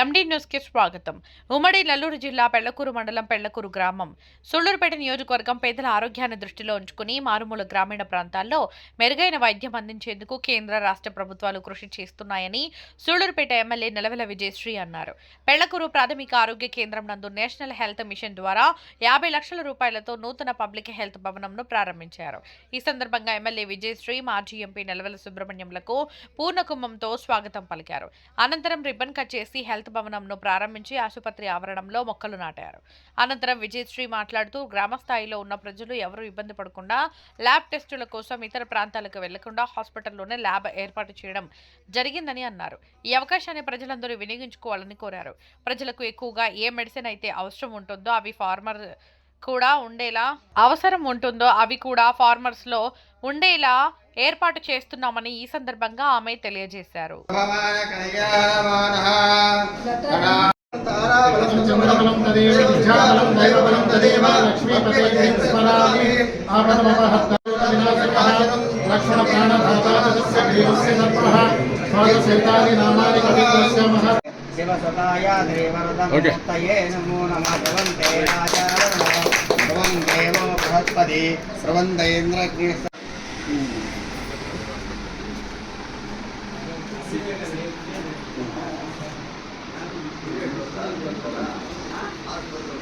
ఎండి న్యూస్కి స్వాగతం. ఉమ్మడి నెల్లూరు జిల్లా పెళ్ళకూరు మండలం పెళ్ళకూరు గ్రామం. సుళ్ళూరుపేట నియోజకవర్గం పేదల ఆరోగ్యాన్ని దృష్టిలో ఉంచుకుని మారుమూల గ్రామీణ ప్రాంతాల్లో మెరుగైన వైద్యం అందించేందుకు కేంద్ర రాష్ట్ర ప్రభుత్వాలు కృషి చేస్తున్నాయని సూళ్ళూరుపేట ఎమ్మెల్యే నిలవెల విజయశ్రీ అన్నారు. పెళ్ళకూరు ప్రాథమిక ఆరోగ్య కేంద్రం నందు నేషనల్ హెల్త్ మిషన్ ద్వారా యాభై లక్షల రూపాయలతో నూతన పబ్లిక్ హెల్త్ భవనంను ప్రారంభించారు. ఈ సందర్భంగా ఎమ్మెల్యే విజయశ్రీ మాజీ ఎంపీ నిలవెల సుబ్రహ్మణ్యంలకు పూర్ణకుంభంతో స్వాగతం పలికారు. అనంతరం రిబ్బన్ కట్ చేసి హెల్త్ భవనంను ప్రారంభించి ఆసుపత్రి ఆవరణంలో మొక్కలు నాటారు. అనంతరం విజయశ్రీ మాట్లాడుతూ గ్రామ స్థాయిలో ఉన్న ప్రజలు ఎవరూ ఇబ్బంది పడకుండా ల్యాబ్ టెస్టుల కోసం ఇతర ప్రాంతాలకు వెళ్ళకుండా హాస్పిటల్లోనే ల్యాబ్ ఏర్పాటు చేయడం జరిగిందని అన్నారు. ఈ అవకాశాన్ని ప్రజలందరూ వినియోగించుకోవాలని కోరారు. ప్రజలకు ఎక్కువగా ఏ మెడిసిన్ అయితే అవసరం ఉంటుందో అవి ఫార్మర్ కూడా ఉండేలా అవసరం ఉంటుందో అవి కూడా ఫార్మర్స్లో ఉండేలా ఏర్పాటు చేస్తున్నామని ఈ సందర్భంగా ఆమె తెలియజేశారు. శివసుతాయ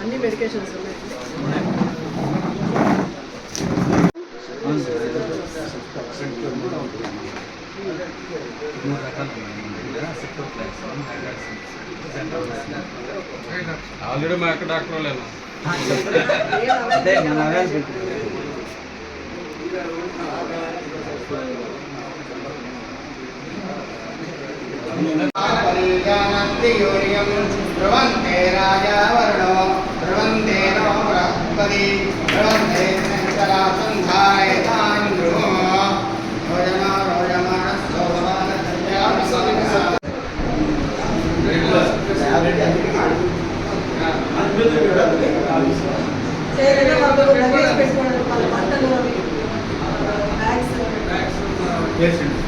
అన్ని మెడికేషన్స్ ఉన్నాయి. ఆల్రెడీ మా యొక్క డాక్టర్ వాళ్ళేనా పరిజానంతి యూర్యం ధ్రువంతే यूर्यं ध्रुवन्ते राजा वर्णो ध्रुवन्ते नो बृहस्पति ध्रुवन्ते सन्धायतान् ध्रुवो रोजमा रोजमाणः सौभवानचन्द्र Yes, sir.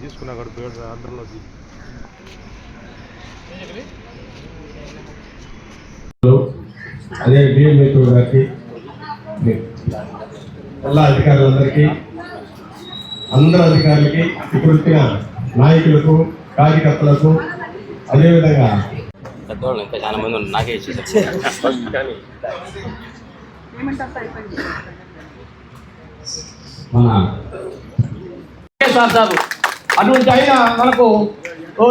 తీసుకున్నా కూడా పేరు ఆంధ్రలోకి అదే డిఎంఏతో గారికి జిల్లా అధికారులందరికీ అందరు అధికారులకి ఇప్పుడు వచ్చిన నాయకులకు కార్యకర్తలకు అదేవిధంగా పెద్దవాళ్ళు ఇంకా చాలా మంది నాకే అటువంటి ఆయన మనకు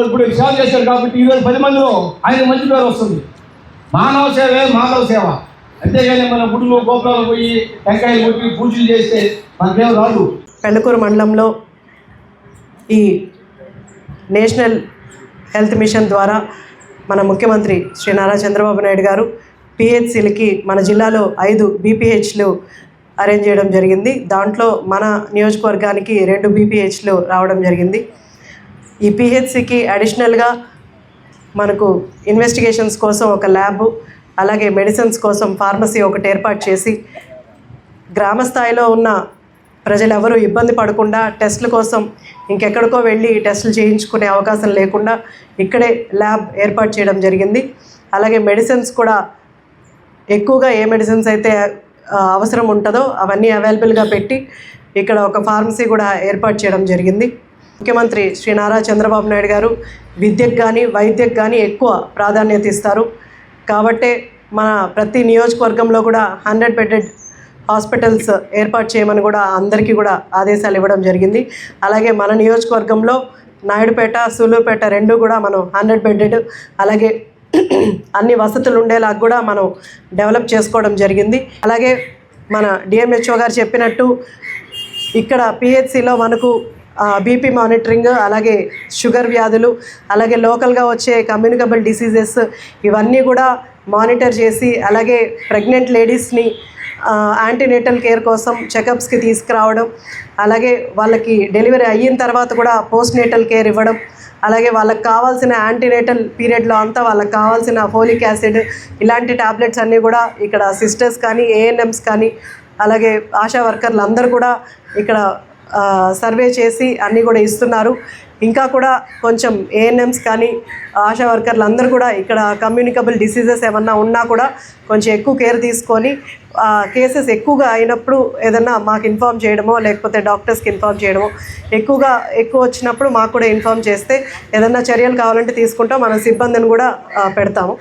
ఇప్పుడు సేవ చేశారు కాబట్టి ఈరోజు పది మందిలో ఆయన మంచి పేరు వస్తుంది. మానవ సేవే మానవ సేవ. అంతేగాని మన గుడులు గోపురాలు పోయి టెంకాయలు కొట్టి పూజలు చేస్తే మనకేం రాదు. పెళ్ళకూరు మండలంలో ఈ నేషనల్ హెల్త్ మిషన్ ద్వారా మన ముఖ్యమంత్రి శ్రీ నారా చంద్రబాబు నాయుడు గారు పిహెచ్సిలకి మన జిల్లాలో ఐదు బీపీహెచ్లు అరేంజ్ చేయడం జరిగింది. దాంట్లో మన నియోజకవర్గానికి రెండు బీపీహెచ్లు రావడం జరిగింది. ఈ పిహెచ్సికి అడిషనల్గా మనకు ఇన్వెస్టిగేషన్స్ కోసం ఒక ల్యాబ్ అలాగే మెడిసిన్స్ కోసం ఫార్మసీ ఒకటి ఏర్పాటు చేసి గ్రామ స్థాయిలో ఉన్న ప్రజలు ఇబ్బంది పడకుండా టెస్టుల కోసం ఇంకెక్కడికో వెళ్ళి టెస్టులు చేయించుకునే అవకాశం లేకుండా ఇక్కడే ల్యాబ్ ఏర్పాటు చేయడం జరిగింది. అలాగే మెడిసిన్స్ కూడా ఎక్కువగా ఏ మెడిసిన్స్ అయితే అవసరం ఉంటుందో అవన్నీ అవైలబుల్గా పెట్టి ఇక్కడ ఒక ఫార్మసీ కూడా ఏర్పాటు చేయడం జరిగింది. ముఖ్యమంత్రి శ్రీ నారా చంద్రబాబు నాయుడు గారు విద్యకు కానీ వైద్యకు కానీ ఎక్కువ ప్రాధాన్యత ఇస్తారు. కాబట్టే మన ప్రతి నియోజకవర్గంలో కూడా హండ్రెడ్ బెడెడ్ హాస్పిటల్స్ ఏర్పాటు చేయమని కూడా అందరికీ కూడా ఆదేశాలు ఇవ్వడం జరిగింది. అలాగే మన నియోజకవర్గంలో నాయుడుపేట సూలూరుపేట రెండు కూడా మనం హండ్రెడ్ బెడెడ్ అలాగే అన్ని వసతులు ఉండేలాగా కూడా మనం డెవలప్ చేసుకోవడం జరిగింది. అలాగే మన డిఎంహెచ్ఓ గారు చెప్పినట్టు ఇక్కడ పిహెచ్సిలో మనకు బీపీ మానిటరింగ్ అలాగే షుగర్ వ్యాధులు అలాగే లోకల్గా వచ్చే కమ్యూనికబుల్ డిసీజెస్ ఇవన్నీ కూడా మానిటర్ చేసి అలాగే ప్రెగ్నెంట్ లేడీస్ని యాంటీనేటల్ కేర్ కోసం చెకప్స్కి తీసుకురావడం అలాగే వాళ్ళకి డెలివరీ అయిన తర్వాత కూడా పోస్ట్ నేటల్ కేర్ ఇవ్వడం అలాగే వాళ్ళకి కావాల్సిన యాంటీనేటల్ పీరియడ్లో అంతా వాళ్ళకి కావాల్సిన ఫోలిక్ యాసిడ్ ఇలాంటి టాబ్లెట్స్ అన్నీ కూడా ఇక్కడ సిస్టర్స్ కానీ ఏఎన్ఎమ్స్ కానీ అలాగే ఆశా వర్కర్లు అందరూ కూడా ఇక్కడ సర్వే చేసి అన్నీ కూడా ఇస్తున్నారు. ఇంకా కూడా కొంచెం ఏఎన్ఎమ్స్ కానీ ఆశా వర్కర్లు అందరూ కూడా ఇక్కడ కమ్యూనికబుల్ డిసీజెస్ ఏమన్నా ఉన్నా కూడా కొంచెం ఎక్కువ కేర్ తీసుకొని కేసెస్ ఎక్కువగా అయినప్పుడు ఏదన్నా మాకు ఇన్ఫామ్ చేయడమో లేకపోతే డాక్టర్స్కి ఇన్ఫామ్ చేయడమో ఎక్కువగా ఎక్కువ వచ్చినప్పుడు మాకు కూడా ఇన్ఫామ్ చేస్తే ఏదన్నా చర్యలు కావాలంటే తీసుకుంటాం మన సిబ్బందిని కూడా పెడతాము.